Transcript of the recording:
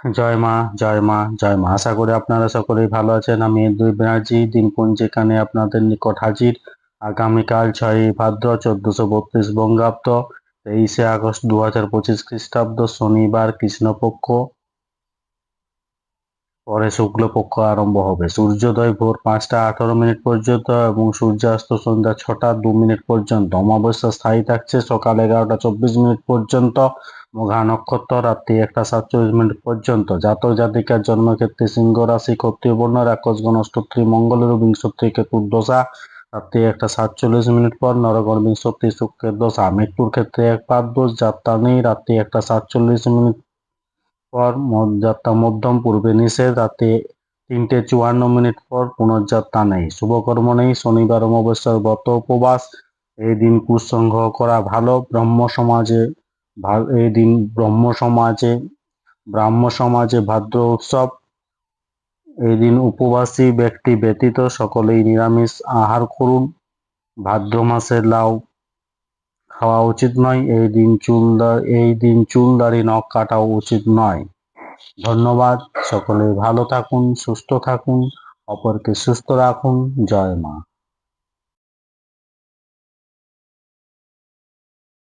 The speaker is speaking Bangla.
জয় মা জয় মা জয় মা। আশা করি আপনারা সকলেই ভালো আছেন। আমি দুই ব্যানার্জি দিনপঞ্জিকানে আপনাদের নিকট হাজির। আগামীকাল ছয়ই ভাদ্র, চোদ্দশো বত্রিশ বঙ্গাব্দ, তেইশে আগস্ট দু হাজার পঁচিশ খ্রিস্টাব্দ, শনিবার কৃষ্ণপক্ষ। পরে শুক্লপক্ষ আরম্ভ হবে। সূর্যোদয় ভোর পাঁচটা আঠারো মিনিট পর্যন্ত এবং সূর্যাস্ত সন্ধ্যা ছটা দু মিনিট পর্যন্ত। অমাবস্যা স্থায়ী থাকছে সকাল এগারোটা চব্বিশ মিনিট পর্যন্ত। মঘা নক্ষত্র রাত্রি একটা সাতচল্লিশ মিনিট পর্যন্ত। জাতক জাতিকার জন্মক্ষেত্রে সিংহ রাশি, ক্ষত্রিয় বর্ণ রাক্ষসগণ অষ্টত্রী মঙ্গলের বিংশত্রী কেতুর দশা, রাত্রি একটা সাতচল্লিশ মিনিট পর নরগণ, বিংশত্রী, শুক্রের দশা। মৃত্যুর ক্ষেত্রে এক পাদ দোষ, যাত্রা নেই, রাত্রি একটা সাতচল্লিশ মিনিট পর যাত্রা মধ্যম, পূর্বে নিষেধ রাতে তিনটে চুয়ান্ন মিনিট পর পুনর্যাত্রা নেই। শুভকর্ম নেই, শনিবার অমাবস্যার ব্রত, উপবাস, এই দিন কুসংগ্রহ করা ভালো। ব্রহ্ম সমাজে এই দিন ব্রহ্ম সমাজে, ব্রাহ্ম সমাজে ভাদ্র উৎসব। এই দিন উপবাসী ব্যক্তি ব্যতীত সকলেই নিরামিষ আহার করুন। ভাদ্র মাসের লাউ। খাওয়া উচিত নয়, এই দিন চুল এই দিন চুল দাড়ি নখ কাটাও উচিত নয়। ধন্যবাদ, সকলে ভালো থাকুন, সুস্থ থাকুন, অপরকে সুস্থ রাখুন। জয় মা।